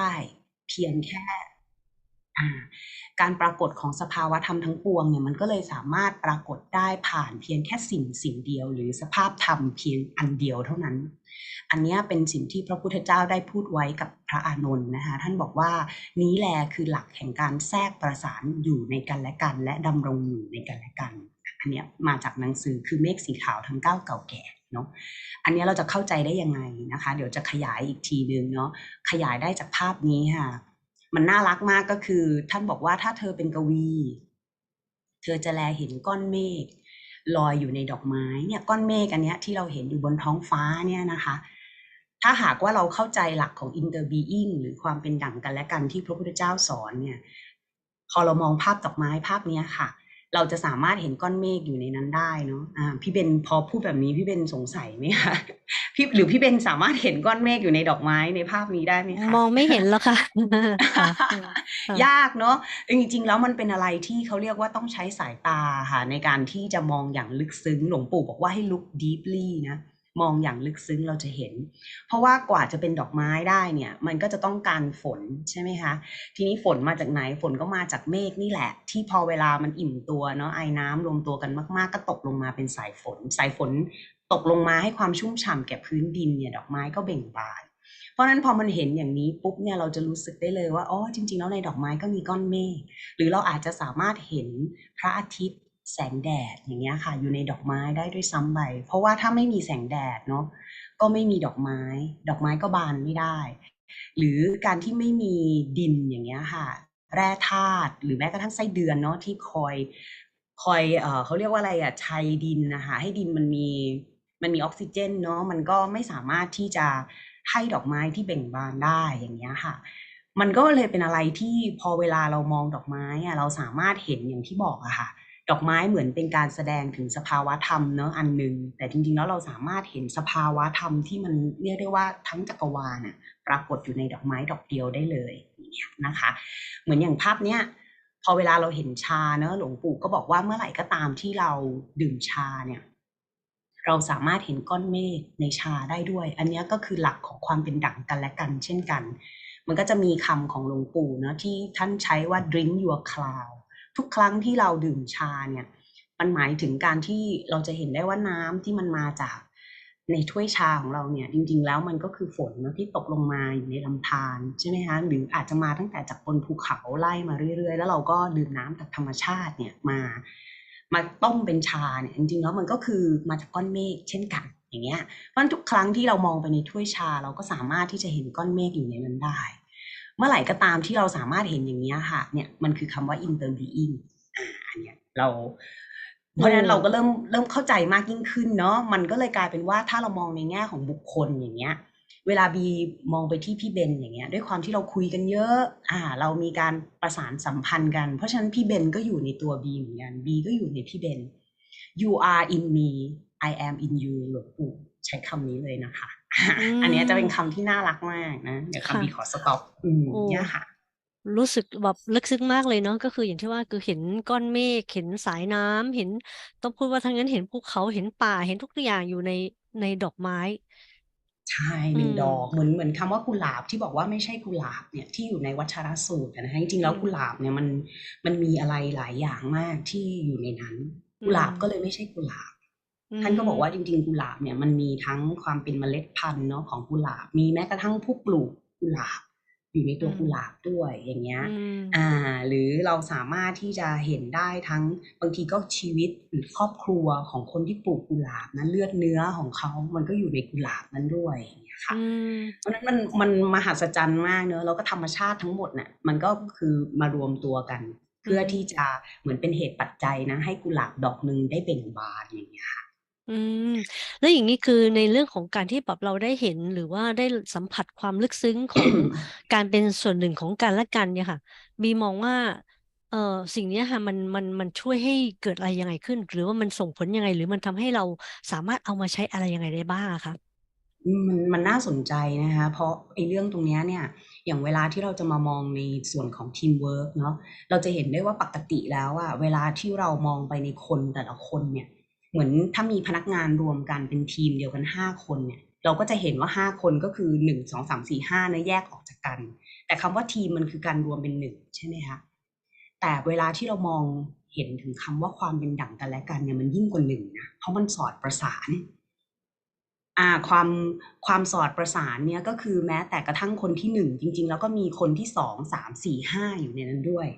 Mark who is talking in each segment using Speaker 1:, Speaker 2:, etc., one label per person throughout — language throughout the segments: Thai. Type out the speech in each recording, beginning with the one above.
Speaker 1: ได้เพียงแค่การปรากฏของสภาวะธรรมทั้งปวงเนี่ยมันก็เลยสามารถปรากฏได้ผ่านเพียงแค่สิ่งสิ่งเดียว หรือสภาพธรรมเพียงอันเดียวเท่านั้น อันนี้เป็นสิ่งที่พระพุทธเจ้าได้พูดไว้กับพระอานนท์นะคะท่านบอกว่านี้แลคือหลักแห่งการแทรกประสานอยู่ในกันและกัน และดำรงอยู่ในกันและกัน อันนี้มาจากหนังสือคือเมฆสีขาวทั้งเก้าเก่าแก่ เนาะอันนี้เราจะเข้าใจได้ยังไงนะคะ เดี๋ยวจะขยายอีกทีหนึ่งเนาะขยายได้จากภาพนี้ค่ะ มันน่ารักมากก็คือ ท่านบอกว่าถ้าเธอเป็นกวี เธอจะแลเห็นก้อนเมฆลอยอยู่ในดอกไม้เนี่ยก้อนเมฆอันเนี้ยที่เราเห็นอยู่บนท้องฟ้าเนี่ยนะคะ ถ้าหากว่าเราเข้าใจหลักของ interbeing หรือความเป็นดั่งกันและกันที่พระพุทธเจ้าสอนเนี่ย พอเรามองภาพดอกไม้ภาพนี้ค่ะ เราจะสามารถเห็นก้อนเมฆอยู่ในนั้นได้เนาะอ่าพี่เบนพอพูดแบบนี้พี่เบนสงสัยไหมคะพี่หรือพี่เบนสามารถเห็นก้อนเมฆอยู่ในดอกไม้ในภาพนี้ได้ไหมคะ
Speaker 2: มองไม่เห็นแล้วค่ะค่ะอืมค่ะ
Speaker 1: ยากเนาะจริงๆ แล้วมันเป็นอะไรที่เขาเรียกว่าต้องใช้สายตาค่ะในการที่จะมองอย่างลึกซึ้งหลวงปู่บอกว่าให้ look deeply นะ มองอย่างลึกซึ้งเราจะเห็น เพราะว่ากว่าจะเป็นดอกไม้ได้เนี่ย มันก็จะต้องการฝนใช่ไหมคะ ทีนี้ฝนมาจากไหนฝนก็มาจากเมฆนี่แหละ ที่พอเวลามันอิ่มตัวเนาะไอ้น้ำรวมตัวกันมาก ๆ ก็ตกลงมาเป็นสายฝน สายฝนตกลงมาให้ความชุ่มฉ่ำแก่พื้นดินเนี่ยดอกไม้ก็เบ่งบานเพราะนั้นพอมันเห็นอย่างนี้ปุ๊บเนี่ยเราจะรู้สึกได้เลยว่าอ๋อจริง ๆ แล้วในดอกไม้ก็มีก้อนเมฆหรือเราอาจจะสามารถเห็นพระอาทิตย์ แสงแดดอย่างเงี้ยค่ะ อยู่ในดอกไม้ได้ด้วยซ้ำไปเพราะว่าถ้าไม่มีแสงแดดเนาะก็ไม่มีดอกไม้ ดอกไม้ก็บานไม่ได้ หรือการที่ไม่มีดินอย่างเงี้ยค่ะ แร่ธาตุหรือแม้กระทั่งไส้เดือนเนาะที่คอยคอยเออเขาเรียกว่าอะไรอะชัยดินนะคะให้ดินมันมีมันมีออกซิเจนเนาะมันก็ไม่สามารถที่จะให้ดอกไม้ที่เบ่งบานได้อย่างเงี้ยค่ะ มันก็เลยเป็นอะไรที่พอเวลาเรามองดอกไม้อะเราสามารถเห็นอย่างที่บอกอะค่ะ ดอกไม้เหมือนเป็นการแสดงถึงสภาวะธรรมเนาะอันหนึ่งแต่จริงๆแล้วเราสามารถเห็นสภาวะธรรมที่มันเรียกได้ว่าทั้งจักรวาลน่ะปรากฏอยู่ในดอกไม้ดอกเดียวได้เลยเงี้ยนะคะ เหมือนอย่างภาพเนี้ยพอเวลาเราเห็นชาเนาะหลวงปู่ก็บอกว่าเมื่อไหร่ก็ตามที่เราดื่มชาเนี่ยเราสามารถเห็นก้อนเมฆในชาได้ด้วย อันนี้ก็คือหลักของความเป็นดั่งกันและกัน เช่นกัน มันก็จะมีคำของหลวงปู่เนาะที่ท่านใช้ว่า drink your cloud ทุกครั้งที่เราดื่มชาเนี่ยมันหมายถึงการที่เราจะเห็นได้ว่าน้ำที่มันมาจากในถ้วยชาของเราเนี่ยจริง ๆ แล้วมันก็คือฝนนะที่ตกลงมาอยู่ในลำธารใช่ไหมคะหรืออาจจะมาตั้งแต่จากบนภูเขาไล่มาเรื่อยๆ แล้วเราก็ดื่มน้ำจากธรรมชาติเนี่ยมามาต้มเป็นชาเนี่ยจริงๆแล้วมันก็คือมาจากก้อนเมฆเช่นกันอย่างเงี้ยเพราะฉะนั้นทุกครั้งที่เรามองไปในถ้วยชาเราก็สามารถที่จะเห็นก้อนเมฆอยู่ในนั้นได้ เมื่อไหร่ก็ตามที่เราสามารถเห็นอย่างเงี้ยค่ะ เนี่ยมันคือคำว่า interbeing อาอันเนี้ยเรา เพราะฉะนั้นเราก็เริ่มเริ่มเข้าใจมากยิ่งขึ้นเนาะมันก็เลยกลายเป็นว่าถ้าเรามองในแง่ของบุคคลอย่างเงี้ย เวลาบีมองไปที่พี่เบนอย่างเงี้ย ด้วยความที่เราคุยกันเยอะ อ่า เรามีการประสานสัมพันธ์กัน เพราะฉะนั้นพี่เบนก็อยู่ในตัวบีเหมือนกันบีก็อยู่ในพี่เบน You are in me I am in you หลวงปู่ใช้คำนี้เลยนะคะ
Speaker 2: อื
Speaker 1: อันเนี้ยจะเป็น
Speaker 2: ม
Speaker 1: คำที่น่ารักมากนะ เดี๋ยว
Speaker 2: ค่ะ
Speaker 1: คำบีขอสต็อปอืม
Speaker 2: โอ้
Speaker 1: เนี่ยค่ะ
Speaker 2: รู้สึกแบบลึกซึ้งมากเลยเนาะก็คืออย่างที่ว่าคือเห็นก้อนเมฆเห็นสายน้ำเห็นต้องพูดว่าถ้างั้นเห็นภูเขาเห็นป่าเห็นทุกอย่างอยู่ในในดอกไม้
Speaker 1: ใช่
Speaker 2: อื
Speaker 1: 1
Speaker 2: ม
Speaker 1: ดอกเหมือนเหมือนคำว่ากุหลาบที่บอกว่าไม่ใช่กุหลาบเนี่ยที่อยู่ในวัชรสูตรอะนะคะจริงๆ
Speaker 2: อื
Speaker 1: แล้ว
Speaker 2: ม
Speaker 1: กุหลาบเนี่ยมันมันมีอะไรหลายอย่างมากที่อยู่ในนั้น
Speaker 2: อื
Speaker 1: กุหลาบก็
Speaker 2: ม
Speaker 1: เลยไม่ใช่กุหลาบ
Speaker 2: อื
Speaker 1: ท่านก็บอกว่ามจริงๆกุหลาบเนี่ยมันมีทั้งความเป็นเมล็ดพันธุ์เนาะของกุหลาบ มีแม้กระทั่งผู้ปลูกกุหลาบ อยู่ใน
Speaker 2: อื
Speaker 1: ตัวกุ
Speaker 2: ม
Speaker 1: หลาบด้วยอย่างเงี้ย
Speaker 2: อืม
Speaker 1: อ่า หรือเราสามารถที่จะเห็นได้ทั้งบางทีก็ชีวิตหรือครอบครัวของคนที่ปลูกกุหลาบนะเลือดเนื้อของเขา มันก็อยู่ในกุหลาบนั้นด้วยอย่างเงี้ย
Speaker 2: อื
Speaker 1: ค่ะ
Speaker 2: ม
Speaker 1: เพราะฉะนั้นมันมันมหัศจรรย์มากเนาะแล้วก็ธรรมชาติทั้งหมดน่ะมันก็คือมารวมตัวกัน
Speaker 2: อื
Speaker 1: เพื่อ
Speaker 2: ม
Speaker 1: ที่จะเหมือนเป็นเหตุปัจจัยนะ ให้กุหลาบดอกหนึ่งได้เบ่งบานอย่างเงี้ยค่ะ
Speaker 2: อืม แล้วอย่างงี้คือในเรื่องของการที่แบบเราได้เห็น หรือว่าได้สัมผัสความลึกซึ้งของการเป็นส่วนหนึ่งของกันและกันเนี่ยค่ะบีมองว่า เอ่อสิ่งเนี้ยค่ะมันมันมันช่วยให้เกิดอะไรยังไงขึ้น หรือว่ามันส่งผลยังไง หรือมันทำให้เราสามารถเอามาใช้อะไรยังไงได้บ้างอะคะ?
Speaker 1: อืมมันมันน่าสนใจนะคะ เพราะไอ้เรื่องตรงเนี้ยเนี่ย อย่างเวลาที่เราจะมามองในส่วนของทีมเวิร์กเนาะเราจะเห็นได้ว่าปกติแล้วอะเวลาที่เรามองไปในคนแต่ละคนเนี่ย เหมือนถ้ามีพนักงานรวมกันเป็นทีมเดียวกัน 5 คนเนี่ยเราก็จะเห็นว่า 5 คนก็คือ 1 2 3 4 5เนี่ยแยกออกจากกัน แต่คำว่าทีมมันคือการรวมเป็นหนึ่งใช่ไหมคะแต่เวลาที่เรามองเห็นถึงคำว่าความเป็นดั่งกันและกันเนี่ยมันยิ่งกว่าหนึ่งนะเพราะมันสอดประสานอ่าความความสอดประสานเนี่ยก็คือแม้แต่กระทั่งคนที่หนึ่งจริง ๆ แล้วก็มีคนที่สองสามสี่ห้าอยู่ในนั้นด้วย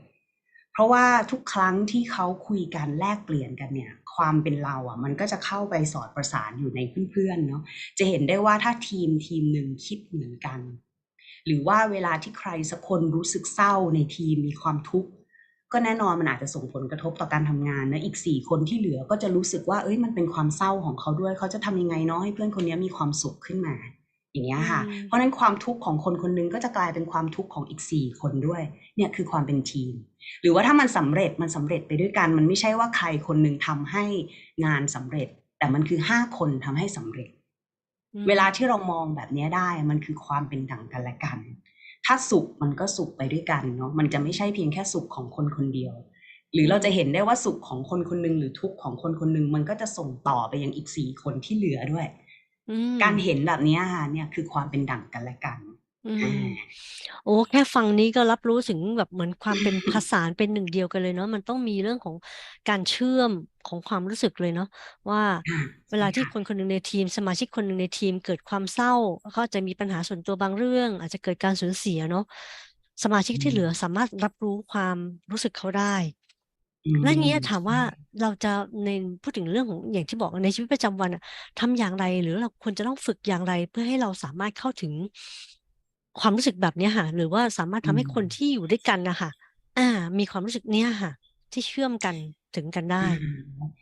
Speaker 1: เพราะว่าทุกครั้งที่เขาคุยกันแลกเปลี่ยนกันเนี่ย ความเป็นเราอะ มันก็จะเข้าไปสอดประสานอยู่ในเพื่อนๆเนาะจะเห็นได้ว่าถ้าทีมทีมหนึ่งคิดเหมือนกัน หรือว่าเวลาที่ใครสักคนรู้สึกเศร้าในทีมมีความทุกข์ก็แน่นอนมันอาจจะส่งผลกระทบต่อการทำงานนะอีกสี่คนที่เหลือก็จะรู้สึกว่าเอ้ยมันเป็นความเศร้าของเขาด้วย เขาจะทำยังไงเนาะให้เพื่อนคนนี้มีความสุขขึ้นมา อย่างเงี้ยค่ะ
Speaker 2: อืม
Speaker 1: เพราะฉะนั้นความทุกข์ของคนคนหนึงก็จะกลายเป็นความทุกข์ของอีกสี่คนด้วย เนี่ยคือความเป็นทีม หรือว่าถ้ามันสำเร็จมันสำเร็จไปด้วยกัน มันไม่ใช่ว่าใครคนหนึ่งทำให้งานสำเร็จ แต่มันคือห้าคนทำให้สำเร็จ
Speaker 2: อืม
Speaker 1: เวลาที่เรามองแบบเนี้ยได้มันคือความเป็นดั่งกันและกัน ถ้าสุขมันก็สุขไปด้วยกันเนาะมันจะไม่ใช่เพียงแค่สุขของคนคนเดียวหรือเราจะเห็นได้ว่าสุขของคนคนหนึ่งหรือทุกข์ของคนคนหนึ่งมันก็จะส่งต่อไปยังอีกสี่คนที่เหลือด้วย
Speaker 2: อืม
Speaker 1: การเห็นแบบเนี้ยค่ะ เนี่ยคือความเป็นดั่งกันและกัน
Speaker 2: อื
Speaker 1: อ่าม
Speaker 2: โอ้ แค่ฟังนี้ก็รับรู้ถึงแบบเหมือนความเป็นผสานเป็นหนึ่งเดียวกันเลยเนาะ มันต้องมีเรื่องของการเชื่อมของความรู้สึกเลยเนาะว่า
Speaker 1: อ่า
Speaker 2: เวลาที่
Speaker 1: ใช่
Speaker 2: คนคนหนึ่งในทีม สมาชิกคนหนึ่งในทีมเกิดความเศร้า เขาอาจจะมีปัญหาส่วนตัวบางเรื่อง อาจจะเกิดการสูญเสียเนาะ สมาชิกที่เหลือสามารถรับรู้ความรู้สึกเขาได้
Speaker 1: อืม
Speaker 2: แล้วอย่างเงี้ยถามว่า
Speaker 1: ใช่
Speaker 2: เราจะในพูดถึงเรื่องของอย่างที่บอกในชีวิตประจำวันอะทำอย่างไร หรือเราควรจะต้องฝึกอย่างไร เพื่อให้เราสามารถเข้าถึงความรู้สึกแบบเนี้ยค่ะ หรือว่าสามารถทำให้คนที่อยู่ด้วยกันนะคะอ่า มีความรู้สึกเนี้ยค่ะ ที่เชื่อมกัน ถึงกันได้
Speaker 1: อ่า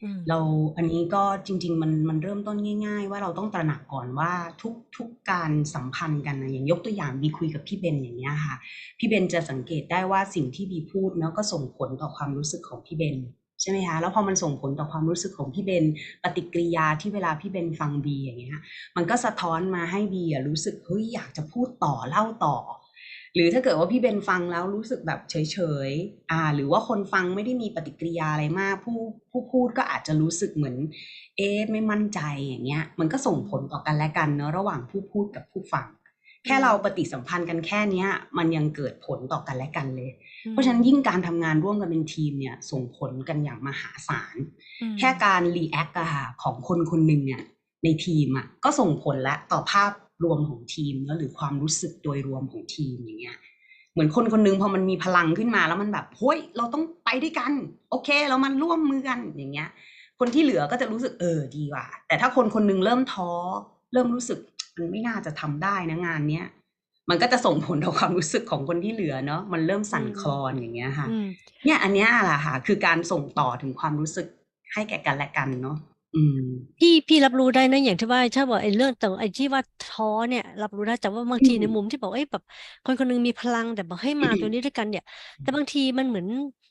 Speaker 2: อืม
Speaker 1: เราอันนี้ก็จริง ๆ มันมันเริ่มต้นง่าย ๆ ว่าเราต้องตระหนักก่อนว่าทุกทุกการสัมพันธ์กันนะอย่างยกตัวอย่างบีคุยกับพี่เบนอย่างเงี้ยค่ะ พี่เบนจะสังเกตได้ว่าสิ่งที่บีพูดเนาะก็ส่งผลต่อความรู้สึกของพี่เบนใช่ไหมคะแล้วพอมันส่งผลต่อความรู้สึกของพี่เบนปฏิกิริยาที่เวลาพี่เบนฟังบีอย่างเงี้ยมันก็สะท้อนมาให้บีอะรู้สึกเฮ้ยอยากจะพูดต่อเล่าต่อ หรือถ้าเกิดว่าพี่เบนฟังแล้วรู้สึกแบบเฉยๆอ่า หรือว่าคนฟังไม่ได้มีปฏิกิริยาอะไรมาก ผู้ผู้พูดก็อาจจะรู้สึกเหมือน เอ๊ะไม่มั่นใจอย่างเงี้ย มันก็ส่งผลต่อกันและกันเนอะระหว่างผู้พูดกับผู้ฟัง แค่เราปฏิสัมพันธ์กันแค่เนี้ย มันยังเกิดผลต่อกันและกันเลย เพราะฉะนั้นยิ่งการทำงานร่วมกันเป็นทีมเนี่ย ส่งผลกันอย่างมหาศาล
Speaker 2: อืม
Speaker 1: แค่การรีแอคอะค่ะของคนคนหนึ่งเนี่ยในทีมอะก็ส่งผลละต่อภาพ รวมของทีมแล้วหรือความรู้สึกโดยรวมของทีมอย่างเงี้ยเหมือนคนคนหนึงพอมันมีพลังขึ้นมาแล้วมันแบบเฮ้ยเราต้องไปด้วยกัน โอเคเรามันร่วมมือกันอย่างเงี้ย คนที่เหลือก็จะรู้สึกเออดีว่ะ แต่ถ้าคนคนหนึงเริ่มท้อ เริ่มรู้สึกมันไม่น่าจะทำได้นะงานเนี้ยมันก็จะส่งผลต่อความรู้สึกของคนที่เหลือเนาะมันเริ่มสั่นคลอนอย่างเงี้ยค่ะ
Speaker 2: อืม
Speaker 1: เนี่ยอันเนี้ยแหละค่ะ คือการส่งต่อถึงความรู้สึกให้แก่กันและกันเนาะอืม
Speaker 2: พี่พี่รับรู้ได้นะอย่างที่ว่าถ้าบอกไอ้เรื่องแต่ไอ้ที่ว่าท้อเนี่ย รับรู้ได้แต่ว่าบางที
Speaker 1: อืม
Speaker 2: ในมุมที่บอกเอ้ยแบบ คนคนหนึงมีพลังแต่บอกให้มาตัวนี้ด้วยกันเนี่ย แต่บางทีมันเหมือน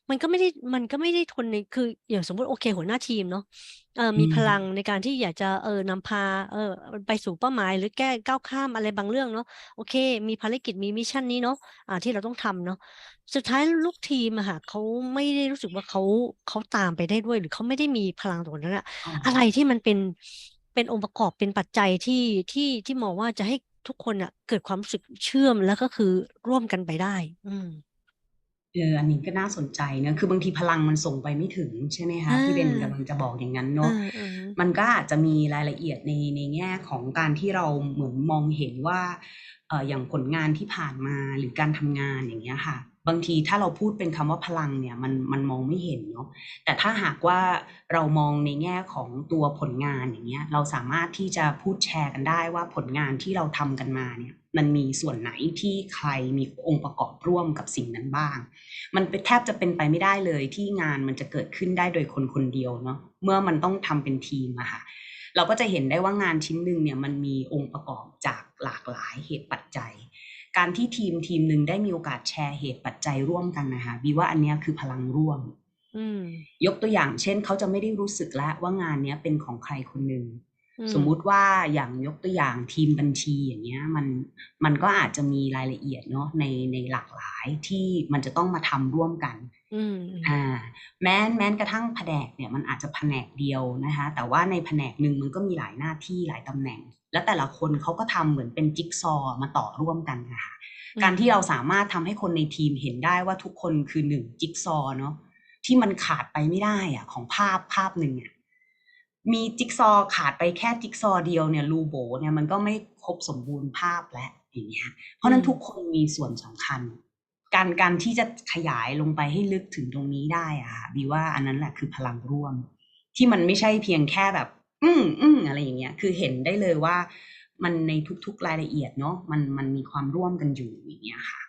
Speaker 2: มันก็ไม่ได้มันก็ไม่ได้ทนในคืออย่างสมมติโอเค หัวหน้าทีมเนาะเออมี
Speaker 1: อืม
Speaker 2: พลังในการที่อยากจะเออนำพาเออไปสู่เป้าหมาย หรือแก้ก้าวข้ามอะไรบางเรื่องเนาะโอเค มีภารกิจมีมิชชั่นนี้เนาะอ่าที่เราต้องทำเนาะ สุดท้ายลูกทีมอะค่ะเขาไม่ได้รู้สึกว่าเขาเขาตามไปได้ด้วย หรือเขาไม่ได้มีพลังตรงนั้นอะ
Speaker 1: อ๋อ
Speaker 2: อะไรที่มันเป็นเป็นองค์ประกอบเป็นปัจจัยที่ที่ที่มองว่าจะให้ทุกคนอะเกิดความรู้สึกเชื่อมแล้วก็คือร่วมกันไปได้ อืม
Speaker 1: เอออันนี้ก็น่าสนใจเนอะคือบางทีพลังมันส่งไปไม่ถึงใช่ไหมคะ
Speaker 2: อ่า
Speaker 1: พี่เบนกำลังจะบอกอย่างนั้นเนาะ
Speaker 2: อ่าอ่า
Speaker 1: มันก็อาจจะมีรายละเอียดในในแง่ของการที่เราเหมือนมองเห็นว่าเอ่ออย่างผลงานที่ผ่านมาหรือการทำงานอย่างเงี้ยค่ะ บางทีถ้าเราพูดเป็นคำว่าพลังเนี่ยมันมันมองไม่เห็นเนาะแต่ถ้าหากว่าเรามองในแง่ของตัวผลงานอย่างเงี้ยเราสามารถที่จะพูดแชร์กันได้ว่าผลงานที่เราทำกันมาเนี่ยมันมีส่วนไหนที่ใครมีองค์ประกอบร่วมกับสิ่งนั้นบ้าง มันแทบจะเป็นไปไม่ได้เลยที่งานมันจะเกิดขึ้นได้โดยคนคนเดียวเนาะเมื่อมันต้องทำเป็นทีมอะค่ะเราก็จะเห็นได้ว่างานชิ้นหนึ่งเนี่ยมันมีองค์ประกอบจากหลากหลายเหตุปัจจัย การที่ทีมทีมหนึ่งได้มีโอกาสแชร์เหตุปัจจัยร่วมกันนะคะบีว่าอันเนี้ยคือพลังร่วม
Speaker 2: อืม
Speaker 1: ยกตัวอย่างเช่น เขาจะไม่ได้รู้สึกแล้วว่างานเนี้ยเป็นของใครคนหนึ่ง
Speaker 2: อื
Speaker 1: สมมุติว่าอย่างยกตัวอย่างทีมบัญชีอย่างเงี้ยมันมันก็อาจจะมีรายละเอียดเนาะในในหลากหลายที่มันจะต้องมาทำร่วมกัน
Speaker 2: อืมอืม
Speaker 1: อ่าแม้แม้กระทั่งแผนกเนี่ยมันอาจจะแผนกเดียวนะคะแต่ว่าในแผนกหนึ่งมันก็มีหลายหน้าที่หลายตำแหน่ง แล้วแต่ละคนเขาก็ทำเหมือนเป็นจิ๊กซอว์มาต่อร่วมกันนะคะ
Speaker 2: อื
Speaker 1: การ
Speaker 2: ม
Speaker 1: ที่เราสามารถทำให้คนในทีมเห็นได้ว่าทุกคนคือหนึ่งจิ๊กซอว์เนาะที่มันขาดไปไม่ได้อะของภาพภาพหนึ่งอะ มีจิ๊กซอว์ขาดไปแค่จิ๊กซอว์เดียวเนี่ยรูโบเนี่ยมันก็ไม่ครบสมบูรณ์ภาพแล้วอย่างเงี้ยเพราะฉะนั้น
Speaker 2: อืม
Speaker 1: ทุกคนมีส่วนสำคัญ การการที่จะขยายลงไปให้ลึกถึงตรงนี้ได้อะค่ะบีว่าอันนั้นแหละคือพลังร่วม ที่มันไม่ใช่เพียงแค่แบบ อืมอืมอะไรอย่างเงี้ย คือเห็นได้เลยว่า มันในทุกๆรายละเอียดเนาะมันมันมีความร่วมกันอยู่อย่างเงี้ยค่ะ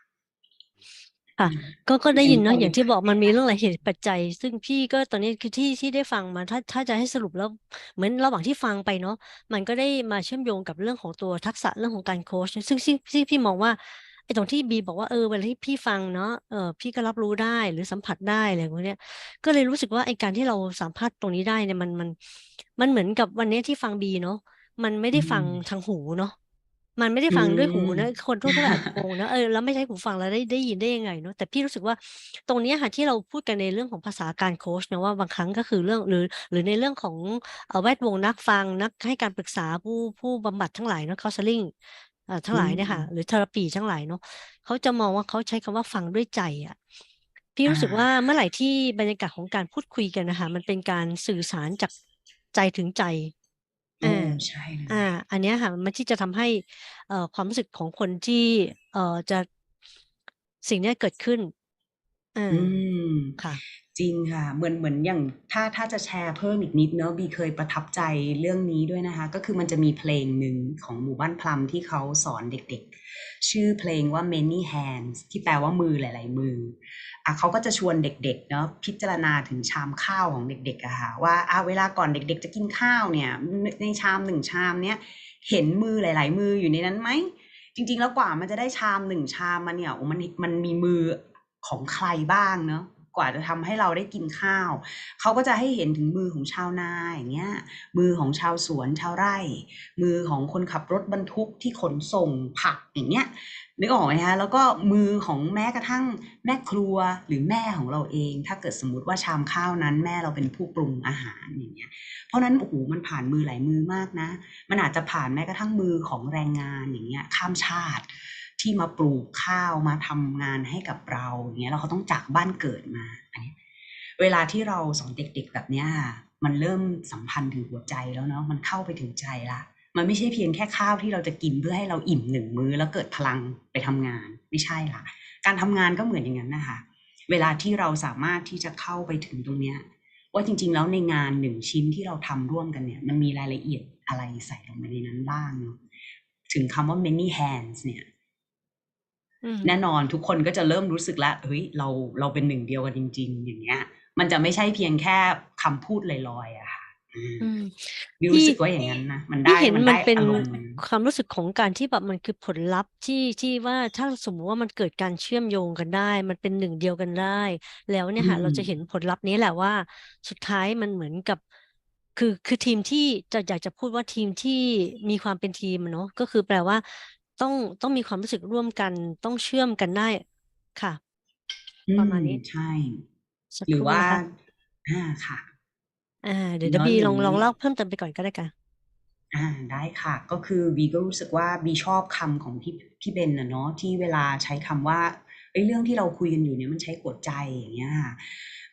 Speaker 2: ค่ะ
Speaker 1: อืม
Speaker 2: ก็ก็ได้
Speaker 1: อัน
Speaker 2: ยิน
Speaker 1: นี้
Speaker 2: เนาะ
Speaker 1: ก็
Speaker 2: อย่างที่บอกมันมีเรื่องหลายเหตุปัจจัย ซึ่งพี่ก็ตอนนี้คือที่ที่ได้ฟังมาถ้าถ้าจะให้สรุปแล้วเหมือนระหว่างที่ฟังไปเนาะมันก็ได้มาเชื่อมโยงกับเรื่องของตัวทักษะเรื่องของการโค้ชซึ่งซึ่งที่พี่มองว่าไอ้ตรงที่บีบอกว่าเออเวลาที่พี่ฟังเนาะเออพี่ก็รับรู้ได้หรือสัมผัสได้อะไรพวกเนี้ยก็เลยรู้สึกว่าไอ้การที่เราสัมผัสตรงนี้ได้เนี่ยมันมันมันเหมือนกับวันนี้ที่ฟังบีเนาะมันไม่
Speaker 1: อื
Speaker 2: ได้ฟัง
Speaker 1: ม
Speaker 2: ทางหูเนาะ มันไม่ได้
Speaker 1: อื
Speaker 2: ฟังด้วยหู
Speaker 1: ม
Speaker 2: นะคนทั่วๆไปอาจจะงงนะเออแล้วไม่ใช้หูฟังแล้วได้ได้ยินได้ยังไงเนาะแต่พี่รู้สึกว่าตรงเนี้ยค่ะที่เราพูดกันในเรื่องของภาษาการโค้ชนะว่าบางครั้งก็คือเรื่องหรือ หรือในเรื่องของเอ่อแวดวงนักฟังนักให้การปรึกษาผู้ผู้บำบัดทั้งหลายเนาะ counseling เอ่อทั้ง
Speaker 1: อื
Speaker 2: หลาย
Speaker 1: ม
Speaker 2: เนี่ยค่ะหรือเทอราปีทั้งหลายเนาะเขาจะมองว่าเขาใช้คำว่าฟังด้วยใจอะพี่
Speaker 1: อ่า
Speaker 2: รู้สึกว่าเมื่อไหร่ที่บรรยากาศของการพูดคุยกันนะคะมันเป็นการสื่อสารจากใจถึงใจ
Speaker 1: โอ้
Speaker 2: อ่า
Speaker 1: ใช่เล
Speaker 2: อ่ายอันเนี้ยค่ะ มันที่จะทำให้ เอ่อ ความรู้สึกของคนที่ เอ่อ จะ สิ่งเนี้ยเกิดขึ้นอ่า
Speaker 1: อืม
Speaker 2: ค่ะ
Speaker 1: จริงค่ะเหมือนเหมือนอย่างถ้าถ้าจะแชร์เพิ่มอีกนิดเนาะบีเคยประทับใจเรื่องนี้ด้วยนะคะ ก็คือมันจะมีเพลงหนึ่งของหมู่บ้านพลัมที่เขาสอนเด็กๆ ชื่อเพลงว่า many hands ที่แปลว่ามือหลาย ๆ มืออะเขาก็จะชวนเด็กๆเนาะพิจารณาถึงชามข้าวของเด็กๆอะค่ะว่าอะเวลาก่อนเด็ก ๆ จะกินข้าวเนี่ยในชามหนึ่งชามเนี้ยเห็นมือหลาย ๆ มืออยู่ในนั้นไหมจริง ๆ แล้วกว่ามันจะได้ชามหนึ่งชามมาเนี่ยโอ้มันมันมีมือของใครบ้างเนาะ กว่าจะทำให้เราได้กินข้าว เขาก็จะให้เห็นถึงมือของชาวนาอย่างเงี้ย มือของชาวสวนชาวไร่ มือของคนขับรถบรรทุกที่ขนส่งผักอย่างเงี้ยนึกออกไหมคะแล้วก็มือของแม้กระทั่งแม่ครัวหรือแม่ของเราเอง ถ้าเกิดสมมติว่าชามข้าวนั้นแม่เราเป็นผู้ปรุงอาหารอย่างเงี้ยเพราะฉะนั้นโอ้โหมันผ่านมือหลายมือมากนะ มันอาจจะผ่านแม้กระทั่งมือของแรงงานอย่างเงี้ยข้ามชาติ ที่มาปลูกข้าวมาทำงานให้กับเราอย่างเงี้ยแล้วเขาต้องจากบ้านเกิดมาอันเนี้เวลาที่เราสอนเด็ก ๆ แบบเนี้ยค่ะมันเริ่มสัมพันธ์ถึงหัวใจแล้วเนาะมันเข้าไปถึงใจละมันไม่ใช่เพียงแค่ข้าวที่เราจะกินเพื่อให้เราอิ่มหนึ่งมื้อ แล้วเกิดพลังไปทำงานไม่ใช่ละการทำงานก็เหมือนอย่างนั้นนะคะ เวลาที่เราสามารถที่จะเข้าไปถึงตรงเนี้ยว่าจริง ๆ แล้วในงานหนึ่งชิ้นที่เราทำร่วมกันเนี่ย มันมีรายละเอียดอะไรใส่ลงไปในนั้นบ้างเนาะถึงคำว่า many hands เนี่ย แน่นอนทุกคนก็จะเริ่มรู้สึกแล้วเฮ้ยเราเราเป็นหนึ่งเดียวกันจริง ๆ อย่างเงี้ย มันจะไม่ใช่เพียงแค่คำพูดลอยๆอะค่ะอืม
Speaker 2: อืม
Speaker 1: บิว
Speaker 2: พี่
Speaker 1: รู้สึกว่าอย่างนั้นนะมัน
Speaker 2: พี่
Speaker 1: ได้
Speaker 2: เห็น
Speaker 1: มัน
Speaker 2: มัน
Speaker 1: ได้
Speaker 2: เป็น
Speaker 1: อารมณ์มัน
Speaker 2: ความรู้สึกของการที่แบบมันคือผลลัพธ์ที่ที่ว่าถ้าสมมติว่ามันเกิดการเชื่อมโยงกันได้ มันเป็นหนึ่งเดียวกันได้ แล้วเนี่
Speaker 1: อื
Speaker 2: ยค่ะเราจะ
Speaker 1: ม
Speaker 2: เห็นผลลัพธ์นี้แหละว่า สุดท้ายมันเหมือนกับ คือคือทีมที่จะอยากจะพูดว่าทีมที่มีความเป็นทีมอะเนาะก็คือแปลว่า ต้องต้องมีความรู้สึกร่วมกัน ต้องเชื่อมกันได้ค่ะ
Speaker 1: อื
Speaker 2: ประ
Speaker 1: ม
Speaker 2: มาณนี้
Speaker 1: ใช่
Speaker 2: สัก
Speaker 1: หรื
Speaker 2: ค
Speaker 1: อ
Speaker 2: รู่
Speaker 1: ว่า
Speaker 2: นะคะ
Speaker 1: อ่าค่ะ
Speaker 2: อ่า เดี๋ยวเดี๋ยว
Speaker 1: เนาะ
Speaker 2: บี
Speaker 1: ห
Speaker 2: ล
Speaker 1: รืออง
Speaker 2: ลองเล่าเพิ่มเติมไปก่อนก็ได้ค่ะ
Speaker 1: อ่าได้ค่ะก็คือบีก็รู้สึกว่าบีชอบคำของพี่พี่เบนนะเนาะที่เวลาใช้คำว่าเอ้ยเรื่องที่เราคุยกันอยู่เนี่ยมันใช้หัวใจอย่างเงี้ยค่ะ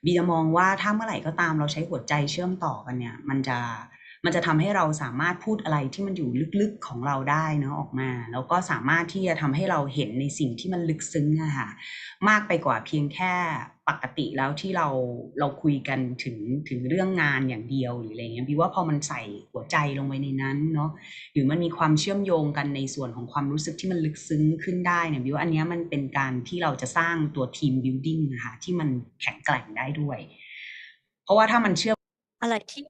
Speaker 1: บีจะมองว่าถ้าเมื่อไหร่ก็ตามเราใช้หัวใจเชื่อมต่อกันเนี่ย มันจะ มันจะทำให้เราสามารถพูดอะไรที่มันอยู่ลึกๆของเราได้เนาะออกมา แล้วก็สามารถที่จะทำให้เราเห็นในสิ่งที่มันลึกซึ้งอะค่ะมากไปกว่าเพียงแค่ปกติแล้วที่เราเราคุยกันถึงถึงเรื่องงานอย่างเดียวหรืออะไรเงี้ยพี่ว่าพอมันใส่หัวใจลงไปในนั้นเนาะหรือมันมีความเชื่อมโยงกันในส่วนของความรู้สึกที่มันลึกซึ้งขึ้นได้เนี่ยพี่ว่าอันนี้มันเป็นการที่เราจะสร้างตัวทีมบิวดิ้งนะคะที่มันแข็งแกร่งได้ด้วย เพราะว่าถ้ามันเชื่อม
Speaker 2: อะไรที่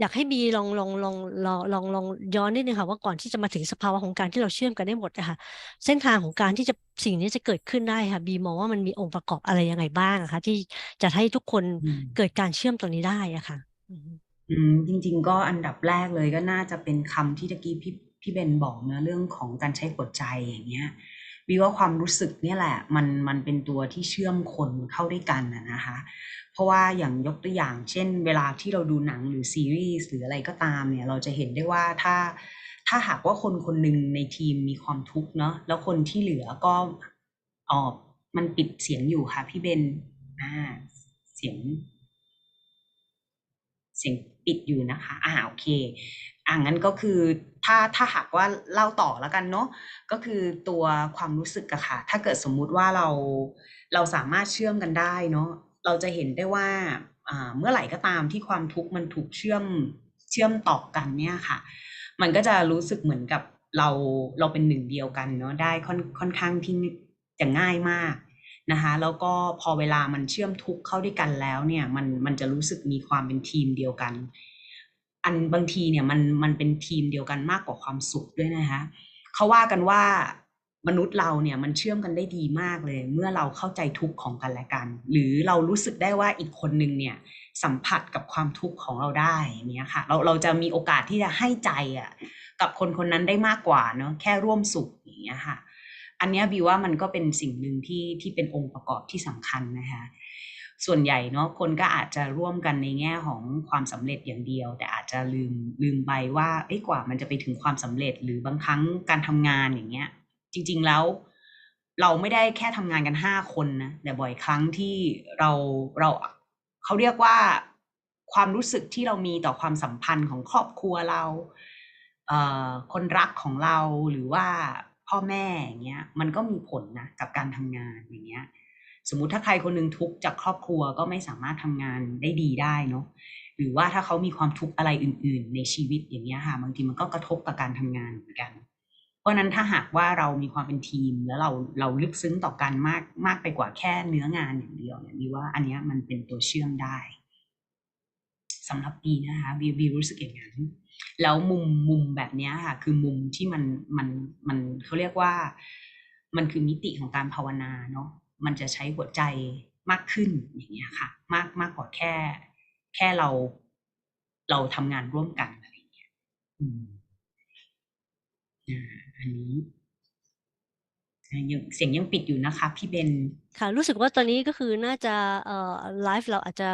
Speaker 2: อยากให้บีลองลองลองลองลองลองย้อนนิดนึงค่ะว่าก่อนที่จะมาถึงสภาวะของการที่เราเชื่อมกันได้หมดนะคะเส้นทางของการที่จะสิ่งนี้จะเกิดขึ้นได้ค่ะบีมองว่ามันมีองค์ประกอบอะไรยังไงบ้างอะคะที่จะให้ทุกคน
Speaker 1: อืม
Speaker 2: เกิดการเชื่อมตรงนี้ได้อะค่ะอืม
Speaker 1: อืมจริง ๆ ก็อันดับแรกเลยก็น่าจะเป็นคำที่ตะกี้พี่พี่เบนบอกเนอะเรื่องของการใช้หัวใจอย่างเงี้ยวิว่าความรู้สึกเนี่ยแหละ มันมันเป็นตัวที่เชื่อมคนเข้าด้วยกันนะนะคะ เพราะว่าอย่างยกตัวอย่าง เช่น เวลาที่เราดูหนังหรือซีรีส์หรืออะไรก็ตามเนี่ยเราจะเห็นได้ว่าถ้าถ้าหากว่าคนคนหนึ่งในทีมมีความทุกข์เนาะแล้วคนที่เหลือก็อ๋อมันปิดเสียงอยู่ค่ะพี่เบนอ่าเสียง เสียงปิดอยู่นะคะอ่าโอเคอ่างั้นก็คือถ้าถ้าหากว่าเล่าต่อแล้วกันเนาะก็คือตัวความรู้สึกอะค่ะ ถ้าเกิดสมมุติว่าเราเราสามารถเชื่อมกันได้เนาะ เราจะเห็นได้ว่าเมื่อไหร่ก็ตามที่ความทุกข์มันถูกเชื่อมเชื่อมต่อกันเนี่ยค่ะ มันก็จะรู้สึกเหมือนกับเราเราเป็นหนึ่งเดียวกันเนาะได้ค่อนค่อนข้างที่จะง่ายมากนะคะแล้วก็พอเวลามันเชื่อมทุกข์เข้าด้วยกันแล้วเนี่ยมันมันจะรู้สึกมีความเป็นทีมเดียวกัน อันบางทีเนี่ยมันมันเป็นทีมเดียวกันมากกว่าความสุขด้วยนะคะเขาว่ากันว่า มนุษย์เราเนี่ยมันเชื่อมกันได้ดีมากเลย เมื่อเราเข้าใจทุกข์ของกันและกัน หรือเรารู้สึกได้ว่าอีกคนนึงเนี่ยสัมผัสกับความทุกข์ของเราได้เนี้ยค่ะเราเราจะมีโอกาสที่จะให้ใจอะกับคนคนนั้นได้มากกว่าเนาะแค่ร่วมสุขอย่างเงี้ยค่ะ อันเนี้ยบิวว่ามันก็เป็นสิ่งหนึ่งที่ที่เป็นองค์ประกอบที่สำคัญนะคะส่วนใหญ่เนาะคนก็อาจจะร่วมกันในแง่ของความสำเร็จอย่างเดียว แต่อาจจะลืมลืมไปว่าเอ้กว่ามันจะไปถึงความสำเร็จหรือบางครั้งการทำงานอย่างเงี้ย จริง ๆ แล้ว เราไม่ได้แค่ทำงานกันห้าคนนะแต่บ่อยครั้งที่เราเราเขาเรียกว่าความรู้สึกที่เรามีต่อความสัมพันธ์ของครอบครัวเราเอ่อคนรักของเราหรือว่าพ่อแม่อย่างเงี้ยมันก็มีผลนะกับการทำงานอย่างเงี้ยสมมุติถ้าใครคนหนึงทุกข์จากครอบครัวก็ไม่สามารถทำงานได้ดีได้เนาะหรือว่าถ้าเขามีความทุกข์อะไรอื่น ๆ ในชีวิตอย่างเงี้ยค่ะบางทีมันก็กระทบกับการทำงานเหมือนกัน เพราะนั้นถ้าหากว่าเรามีความเป็นทีม แล้วเราเราลึกซึ้งต่อกันมากมากไปกว่าแค่เนื้องานอย่างเดียวเนี่ยบีว่าอันนี้มันเป็นตัวเชื่อมได้สำหรับบีนะคะบีบีรู้สึกอย่างนั้นแล้วมุมมุมแบบนี้ค่ะคือมุมที่มันมันมันเขาเรียกว่า มันคือมิติของการภาวนาเนาะมันจะใช้หัวใจมากขึ้นอย่างเงี้ยค่ะ มากมากกว่าแค่ แค่เรา เราทำงานร่วมกันอะไรอย่างเงี้ยอืม อ่าอันนี้อ่ายังเสียงยังปิดอยู่นะคะ พี่เบน
Speaker 2: ค่ะ รู้สึกว่าตอนนี้ก็คือน่าจะเอ่อไลฟ์เราอาจจะ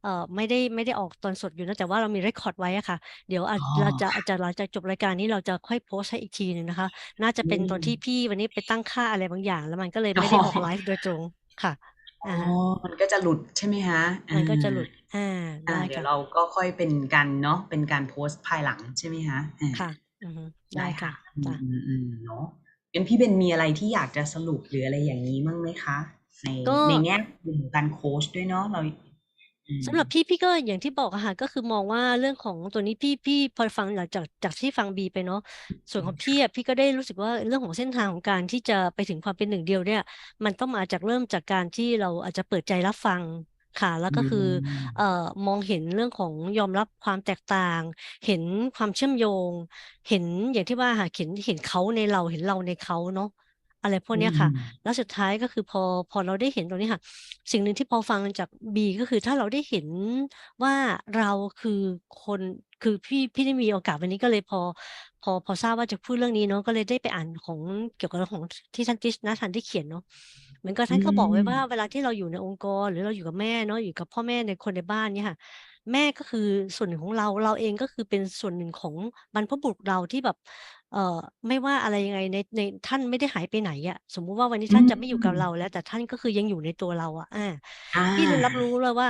Speaker 2: เอ่อไม่ได้ไม่ได้ออกตอนสดอยู่นะแต่ว่าเรามีเรคคอร์ดไว้อะค่ะ เดี๋ยวอาจ
Speaker 1: อ๋อ
Speaker 2: เราจะอาจจะหลังจากจบรายการนี้เราจะค่อยโพสต์ให้อีกทีหนึ่งนะคะ น่าจะเป็นตอนที่พี่วันนี้ไปตั้งค่าอะไรบางอย่าง แล้วมันก็เลยไม่ได้ออกไลฟ์โดยตรงค่ะ
Speaker 1: อ๋อ
Speaker 2: อ่าฮะ
Speaker 1: มันก็จะหลุดใช่ไหมคะ
Speaker 2: มันก็จะหลุ
Speaker 1: อ่า
Speaker 2: ดอ่า
Speaker 1: อ่า
Speaker 2: ได้
Speaker 1: เดี๋ยว
Speaker 2: ค่ะ
Speaker 1: เราก็ค่อยเป็นการเนาะเป็นการโพสต์ภายหลังใช่ไหมคะอ่า
Speaker 2: ค่ะ อือฮึ
Speaker 1: ได้
Speaker 2: ได้
Speaker 1: ค่ะ
Speaker 2: ค่ะ
Speaker 1: อืม
Speaker 2: จ้ะ
Speaker 1: อืมอืมเนาะงั้นพี่เบนมีอะไรที่อยากจะสรุปหรืออะไรอย่างนี้บ้างไหมคะ ใน
Speaker 2: ก็
Speaker 1: ในแง่มุมของการโค้ชด้วยเนาะเราอืม
Speaker 2: สำหรับพี่พี่ก็อย่างที่บอกอะค่ะก็คือมองว่าเรื่องของตัวนี้พี่พี่พอฟังหลังจากจากที่ฟังบีไปเนาะส่วนของพี่อะพี่ก็ได้รู้สึกว่าเรื่องของเส้นทางของการที่จะไปถึงความเป็นหนึ่งเดียวเนี่ย มันต้องมาจากเริ่มจากการที่เราอาจจะเปิดใจรับฟัง ค่ะแล้วก็คือ
Speaker 1: ม
Speaker 2: เอ่อมองเห็นเรื่องของยอมรับความแตกต่าง เห็นความเชื่อมโยง เห็นอย่างที่ว่าค่ะเห็นเห็นเขาในเราเห็นเราในเขาเนาะอะไรพวกเนี้ยค่ะ แล้วสุดท้ายก็คือพอพอเราได้เห็นตรงนี้ค่ะ สิ่งหนึ่งที่พอฟังจากบีก็คือถ้าเราได้เห็นว่าเราคือคนคือพี่พี่ได้มีโอกาสวันนี้ก็เลยพอ พอพอทราบว่าจะพูดเรื่องนี้เนาะก็เลยได้ไปอ่านของเกี่ยวกับเรื่องของที่ท่านติชนะท่านได้เขียนเนาะ เหมือนกับท่านก็บอกไว้ว่าเวลาที่เราอยู่ในองค์กร หรือเราอยู่กับแม่เนาะอยู่กับพ่อแม่ในคนในบ้านเนี่ยค่ะ แม่ก็คือส่วนหนึ่งของเราเราเองก็คือเป็นส่วนหนึ่งของบรรพบุรุษเราที่แบบเอ่อไม่ว่าอะไรยังไงในในท่านไม่ได้หายไปไหนอะสมมุติว่าวันนี้ท่านจะไม่อยู่กับเราแล้ว แต่ท่านก็คือยังอยู่ในตัวเราอะอา
Speaker 1: อ่า
Speaker 2: พี่เลยรับรู้เลยว่า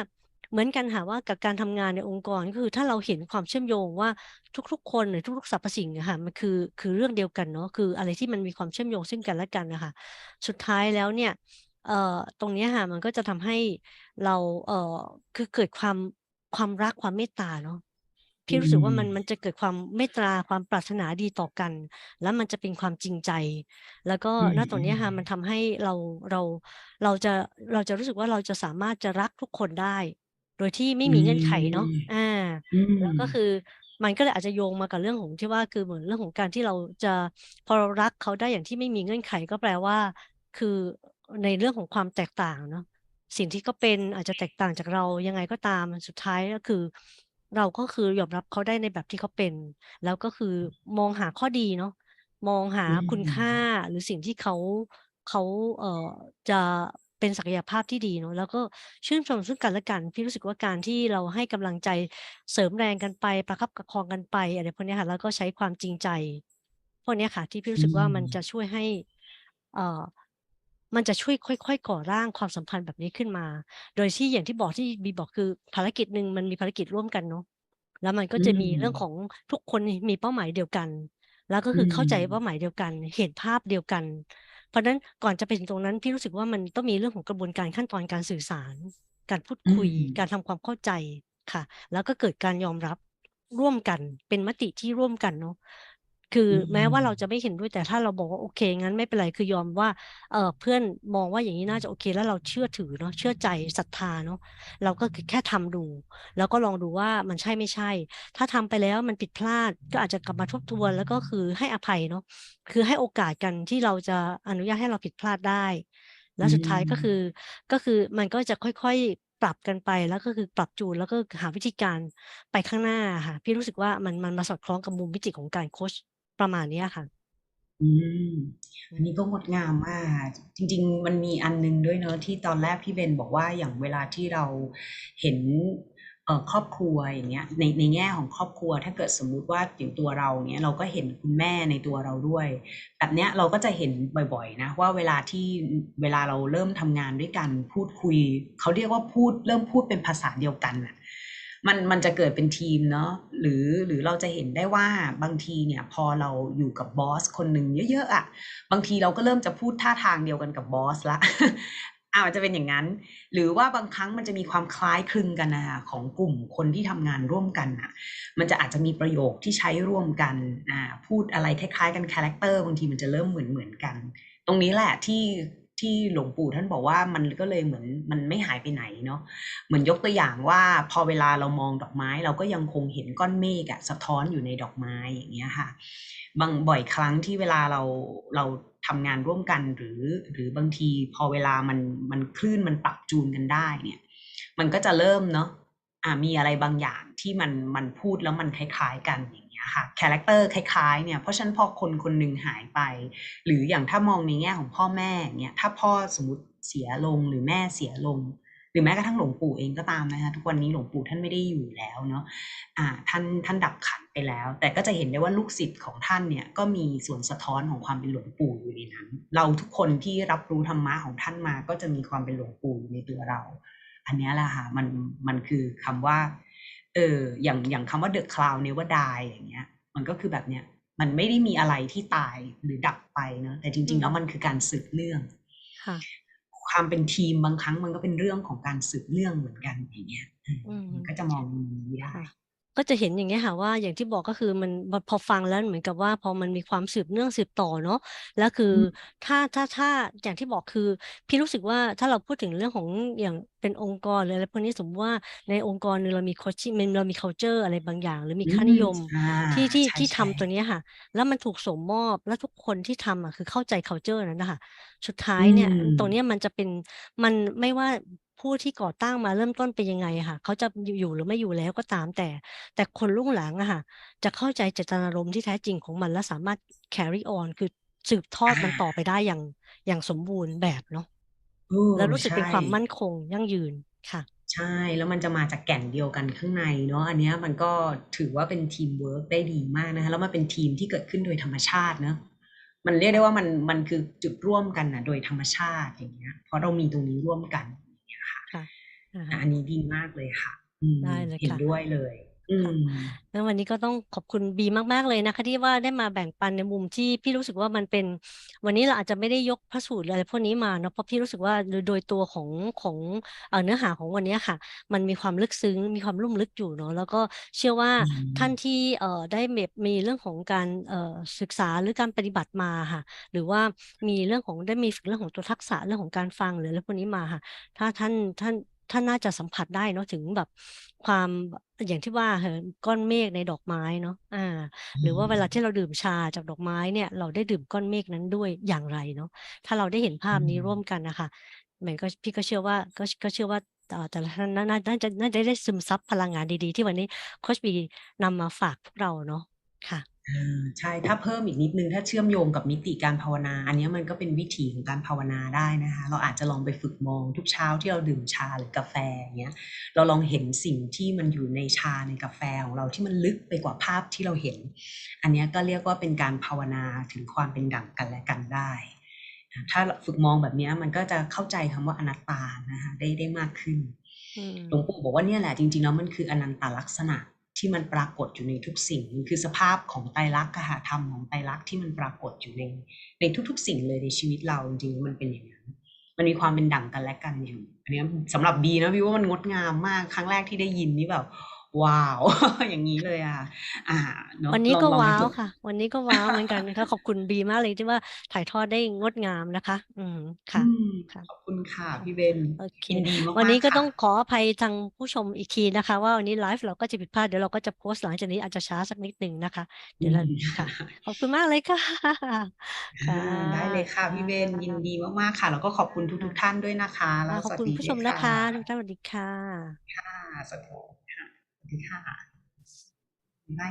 Speaker 2: เหมือนกันค่ะว่ากับการทำงานในองค์กรก็คือถ้าเราเห็นความเชื่อมโยงว่าทุก ๆ คนหรือทุกๆสรรพสิ่งอะค่ะมันคือคือเรื่องเดียวกันเนาะคืออะไรที่มันมีความเชื่อมโยงซึ่งกันและกันน่ะค่ะสุดท้ายแล้วเนี่ยเอ่อตรงเนี้ยค่ะมันก็จะทำให้เราเอ่อคือเกิดความความรักความเมตตาเนาะพี่รู้สึกว่ามันมันจะเกิดความเมตตาความปรารถนาดีต่อกัน แล้วมันจะเป็นความจริงใจ แล้วก็
Speaker 1: อืม
Speaker 2: ณตรงเนี้ยค่ะ
Speaker 1: อืม
Speaker 2: มันทำให้เราเราเราจะเราจะรู้สึกว่าเราจะสามารถจะรักทุกคนได้ โดยที่ไม่มีเงื่อนไขเนาะ
Speaker 1: อืม
Speaker 2: อา
Speaker 1: อืม
Speaker 2: แล้วก็คือมันก็เลยอาจจะโยงมากับเรื่องของที่ว่าคือเหมือนเรื่องของการที่เราจะพอเรารักเขาได้อย่างที่ไม่มีเงื่อนไขก็แปลว่า คือในเรื่องของความแตกต่างเนาะสิ่งที่เขาเป็นอาจจะแตกต่างจากเรายังไงก็ตามสุดท้ายก็คือ เราก็คือยอมรับเขาได้ในแบบที่เขาเป็น แล้วก็คือมองหาข้อดีเนาะมองหา
Speaker 1: อืม
Speaker 2: คุณค่าหรือสิ่งที่เขาเขาเอ่อจะ เป็นศักยภาพที่ดีเนาะแล้วก็ชื่นชมซึ่งกันและกันพี่รู้สึกว่าการที่เราให้กำลังใจเสริมแรงกันไป ประคับประคองกันไปอะไรพวกเนี้ยค่ะแล้วก็ใช้ความจริงใจพวกเนี้ยค่ะ ที่พี่รู้สึกว่ามัน
Speaker 1: อืม
Speaker 2: จะช่วยให้เอ่อมันจะช่วยค่อยๆก่อร่างความสัมพันธ์แบบนี้ขึ้นมา โดยที่อย่างที่บอกที่บีบอกคือภารกิจหนึ่งมันมีภารกิจร่วมกันเนาะแล้วมันก็
Speaker 1: อื
Speaker 2: จะมีเรื่อง
Speaker 1: ม
Speaker 2: ของทุกคนมีเป้าหมายเดียวกัน แล้วก็
Speaker 1: อื
Speaker 2: คือเข้าใจเป้า
Speaker 1: ม
Speaker 2: หมายเดียวกัน เห็นภาพเดียวกัน เพราะฉะนั้นก่อนจะไปถึงตรงนั้นพี่รู้สึกว่ามันต้องมีเรื่องของกระบวนการขั้นตอนการสื่อสาร การพูด
Speaker 1: อื
Speaker 2: คุย การ
Speaker 1: ม
Speaker 2: ทำความเข้าใจค่ะ แล้วก็เกิดการยอมรับร่วมกันเป็นมติที่ร่วมกันเนาะ คือ
Speaker 1: อื
Speaker 2: แม้ว่าเราจะ
Speaker 1: ม
Speaker 2: ไม่เห็นด้วยแต่ถ้าเราบอกว่าโอเคงั้นไม่เป็นไรคือยอมว่าเอ่อเพื่อนมองว่าอย่างงี้น่าจะโอเค แล้วเราเชื่อถือเนาะเชื่อใจศรัทธาเนาะเราก็คือแค่ทำดู แล้วก็ลองดูว่ามันใช่ไม่ใช่ ถ้าทำไปแล้วมันผิดพลาดก็อาจจะกลับมาทบทวน แล้วก็คือให้อภัยเนาะคือให้โอกาสกันที่เราจะอนุญาตให้เราผิดพลาดได้ แล้
Speaker 1: อื
Speaker 2: วสุดท้ายก็คือ
Speaker 1: ม
Speaker 2: ก็คือมันก็จะค่อยๆปรับกันไปแล้วก็คือปรับจูนแล้วก็หาวิธีการไปข้างหน้าอะค่ะพี่รู้สึกว่ามันมันมาสอดคล้องกับมุมมิติของการโคช ประมาณเนี้ยค่ะ
Speaker 1: อืม
Speaker 2: อืม
Speaker 1: อันนี้ก็งดงามมาก จริง ๆ มันมีอันหนึ่งด้วยเนาะที่ตอนแรกพี่เบนบอกว่าอย่างเวลาที่เราเห็นเอ่อครอบครัวอย่างเงี้ยในในแง่ของครอบครัว ถ้าเกิดสมมุติว่าอย่างตัวเราเงี้ยเราก็เห็นคุณแม่ในตัวเราด้วย แบบเนี้ยเราก็จะเห็นบ่อยๆ นะ ว่าเวลาที่เวลาเราเริ่มทำงานด้วยกันพูดคุย เขาเรียกว่าพูดเริ่มพูดเป็นภาษาเดียวกันน่ะ มันมันจะเกิดเป็นทีมเนาะหรือหรือเราจะเห็นได้ว่าบางทีเนี่ยพอเราอยู่กับบอสคนหนึ่งเยอะๆอะบางทีเราก็เริ่มจะพูดท่าทางเดียวกันกับบอสล้วอามันจะเป็นอย่างงั้น หรือว่าบางครั้งมันจะมีความคล้ายคลึงกันนะคะของกลุ่มคนที่ทำงานร่วมกันน่ะ มันจะอาจจะมีประโยคที่ใช้ร่วมกันอ่าพูดอะไรคล้ายๆ กันคาแรกเตอร์บางทีมันจะเริ่มเหมือนๆกัน ตรงนี้แหละที่ ที่หลวงปู่ท่านบอกว่ามันก็เลยเหมือนมันไม่หายไปไหนเนาะเหมือนยกตัวอย่างว่าพอเวลาเรามองดอกไม้ เราก็ยังคงเห็นก้อนเมฆอะสะท้อนอยู่ในดอกไม้อย่างเงี้ยค่ะ บางบ่อยครั้งที่เวลาเราเราทำงานร่วมกันหรือหรือบางทีพอเวลามันมันคลื่นมันปรับจูนกันได้เนี่ย มันก็จะเริ่มเนาะอ่ามีอะไรบางอย่างที่มันมันพูดแล้วมันคล้ายๆกันอย่าง ค่ะคาแรกเตอร์คล้ายๆเนี่ยเพราะฉะนั้นพอคนคนหนึ่งหายไป หรืออย่างถ้ามองในแง่ของพ่อแม่เงี้ยถ้าพ่อสมมติเสียลงหรือแม่เสียลง หรือแม้กระทั่งหลวงปู่เองก็ตามนะคะทุกวันนี้หลวงปู่ท่านไม่ได้อยู่แล้วเนาะอ่าท่านท่านดับขันไปแล้ว แต่ก็จะเห็นได้ว่าลูกศิษย์ของท่านเนี่ยก็มีส่วนสะท้อนของความเป็นหลวงปู่อยู่ในนั้น เราทุกคนที่รับรู้ธรรมะของท่านมา ก็จะมีความเป็นหลวงปู่อยู่ในตัวเรา อันนี้แหละค่ะมันมันคือคำว่า เอ่ออย่างอย่างคำว่า The cloud never die อย่างเงี้ย มันก็คือแบบเนี้ยมันไม่ได้มีอะไรที่ตายหรือดับไปเนาะแต่จ
Speaker 2: อื
Speaker 1: ริง ๆ แล้ว
Speaker 2: ม
Speaker 1: มันคือการสืบเนื่อง
Speaker 2: ค่ะ
Speaker 1: ความเป็นทีมบางครั้งมันก็เป็นเรื่องของการสืบเนื่องเหมือนกันอย่างเงี้ยอืม
Speaker 2: อือฮ
Speaker 1: มัึนก็จะมองมุมนี้ได้
Speaker 2: ค่ะ ก็จะเห็นอย่างเงี้ยค่ะว่าอย่างที่บอกก็คือมันมันพอฟังแล้วเหมือนกับว่าพอมันมีความสืบเนื่องสืบต่อเนาะแล้วคือ
Speaker 1: อืม
Speaker 2: ถ้าถ้าถ้าอย่างที่บอกคือ พี่รู้สึกว่าถ้าเราพูดถึงเรื่องของอย่างเป็นองค์กรหรืออะไรพวกนี้สมมุติว่าในองค์กรหนึ่งเรามี coaching มันเรามีคัลเชอร์อะไรบางอย่าง หรือมี
Speaker 1: อืม
Speaker 2: ค่านิยม
Speaker 1: อา
Speaker 2: ที่ที่
Speaker 1: ใที่
Speaker 2: ท
Speaker 1: ช่ำ
Speaker 2: ตัว
Speaker 1: ๆ
Speaker 2: เนี้ยค่ะ แล้วมันถูกส่งมอบแล้วทุกคนที่ทำอะคือเข้าใจคัลเชอร์นั้นน่ะค่ะสุดท้า
Speaker 1: อื
Speaker 2: ยเนี่ยตรงเนี้
Speaker 1: ม
Speaker 2: ยมันจะเป็นมันไม่ว่า ผู้ที่ก่อตั้งมาเริ่มต้นเป็นยังไงอะค่ะ เขาจะอยู่อยู่หรือไม่อยู่แล้วก็ตามแต่ แต่คนรุ่นหลังอะค่ะ จะเข้าใจเจตนารมณ์ที่แท้จริงของมันและสามารถ carry on คือสืบทอ
Speaker 1: อ
Speaker 2: ดมันต่อาไปได้อย่างอย่างสมบูรณ์แบบเนาะ
Speaker 1: เออ
Speaker 2: แล้วรู้สึ
Speaker 1: ใกช
Speaker 2: เป็นความมั่่นคงยั่งยืนค่ะ
Speaker 1: ใช่แล้วมันจะมาจากแก่นเดียวกันข้างในเนาะอันเนี้ยมันก็ถือว่าเป็นทีมเวิร์กได้ดีมากนะคะแล้วมันเป็นทีมที่เกิดขึ้นโดยธรรมชาติเนาะมันเรียก
Speaker 2: ค
Speaker 1: ได่้ะว่ามันมันคือจุดร่วมกันน่ะโดยธรรมชาติอย่างเงี้ยเพราะเรามีตรงนี้ร่วมกันอย่างเงี้ย ค่ะ
Speaker 2: ค่ะอะฮ
Speaker 1: อาะอันนี้ดีมากเลยค่ะอื
Speaker 2: ได
Speaker 1: ม้
Speaker 2: เลยค่
Speaker 1: เห็นะด้วยเลย อื
Speaker 2: ค่ะ
Speaker 1: ม
Speaker 2: งั้นวันนี้ก็ต้องขอบคุณบีมาก ๆ เลยนะคะที่ว่าได้มาแบ่งปันในมุมที่พี่รู้สึกว่ามันเป็น วันนี้เราอาจจะไม่ได้ยกพระสูตรหรืออะไรพวกนี้มาเนาะเพราะพี่รู้สึกว่าโดยโดยตัวของของเอ่อเนื้อหาของวันนี้ค่ะ มันมีความลึกซึ้ง มีความลุ่มลึกอยู่เนาะแล้วก็เชื่อว่า
Speaker 1: อื
Speaker 2: ท่าน
Speaker 1: ม
Speaker 2: ที่เอ่อได้เมบมีเรื่องของการเอ่อศึกษาหรือการปฏิบัติมาค่ะ หรือว่ามีเรื่องของได้มีฝึกเรื่องของตัวทักษะเรื่องของการฟังหรืออะไรพวกนี้มาค่ะ ถ้าท่านท่าน ท่านน่าจะสัมผัสได้เนาะถึงแบบความบอย่างที่ว่าค่ะก้อนเมฆในดอกไม้เนาะอา
Speaker 1: อื
Speaker 2: หรือว่าเวลาที่
Speaker 1: ม
Speaker 2: เราดื่มชาจากดอกไม้เนี่ย เราได้ดื่มก้อนเมฆนั้นด้วยอย่างไรเนาะถ้าเราได้เห็นภ
Speaker 1: อืา
Speaker 2: พนี้ร่วม
Speaker 1: ม
Speaker 2: กันน่ะค่ะมันก็พี่ก็เชื่อว่าก็ก็เชื่อว่าเอ่อแต่ละท่านน่าน่าน่าจะน่าจะได้ซึมซับพลังงานดีๆ ที่วันนี้โคชบีนำมาฝากพวกเราเนาะค่ะ
Speaker 1: อา ใช่ถ้าเพิ่มอีกนิดหนึ่งถ้าเชื่อมโยงกับมิติการภาวนา อันเนี้ยมันก็เป็นวิถีของการภาวนาได้นะคะ เราอาจจะลองไปฝึกมองทุกเช้าที่เราดื่มชาหรือกาแฟอย่างเงี้ยเราลองเห็นสิ่งที่มันอยู่ในชาในกาแฟของเราที่มันลึกไปกว่าภาพที่เราเห็น อันเนี้ยก็เรียกว่าเป็นการภาวนาถึงความเป็นดั่งกันและกันได้ ถ้าฝึกมองแบบเนี้ยมันก็จะเข้าใจคำว่าอนัตตานะคะได้ได้มากขึ้น
Speaker 2: อืม
Speaker 1: หลวงปู่บอกว่าเนี่ยแหละจริงๆแล้วมันคืออนันตลักษณะ ที่มันปรากฏอยู่ในทุกสิ่งมันคือสภาพของไตรลักษณ์อะค่ะธรรมของไตรลักษณ์ที่มันปรากฏอยู่ในในทุก ๆ สิ่งเลยในชีวิตเราจริงๆมันเป็นอย่างนั้นมันมีความเป็นดั่งกันและกันอยู่อันนี้ยสำหรับบีนะพี่ว่ามันงดงามมากครั้งแรกที่ได้ยินนี่แบบ ว้าว อย่างนี้เลยอะ อ่าเนาะ
Speaker 2: วันนี้
Speaker 1: ลอง
Speaker 2: ก็
Speaker 1: ลอง
Speaker 2: ว้า
Speaker 1: ไป
Speaker 2: ว
Speaker 1: ฝึก
Speaker 2: ค่ะ วันนี้ก็ว้าวเหมือนกันนะคะขอบคุณบีมากเลยที่ว่าถ่ายทอดได้งดงามนะคะ อืมค่ะ
Speaker 1: อืม
Speaker 2: ค่ะ
Speaker 1: ขอบคุณค่ะ
Speaker 2: ค่ะ
Speaker 1: พี่เบน
Speaker 2: โอเค
Speaker 1: ยินดี
Speaker 2: วัน
Speaker 1: มาก
Speaker 2: นี้
Speaker 1: ๆ
Speaker 2: ก็
Speaker 1: ค่ะ
Speaker 2: ต้องขออภัยทางผู้ชมอีกทีนะคะ ว่าวันนี้ไลฟ์เราก็จะผิดพลาดเดี๋ยวเราก็จะโพสต์หลังจากนี้อาจจะช้าสักนิดหนึ่งนะคะ เดี๋ยวเรา
Speaker 1: อืม
Speaker 2: ค่ะ ขอบคุณมากเลยค่ะค่ะ
Speaker 1: อ่าได้เลยค่ะพี่เบนยินดีมากๆค่ะ แล้วก็ขอบคุณทุกๆท่านด้วยนะคะแล้
Speaker 2: อ่าวขอบ
Speaker 1: สวัส
Speaker 2: คุณ
Speaker 1: ดี
Speaker 2: ผู้
Speaker 1: ด้
Speaker 2: ช
Speaker 1: วย
Speaker 2: ม
Speaker 1: ค่ะ
Speaker 2: นะคะทุกท่านสวัสดีค่ะ
Speaker 1: ค่ะสวัสดี ค่ะสวัสดีค่ะ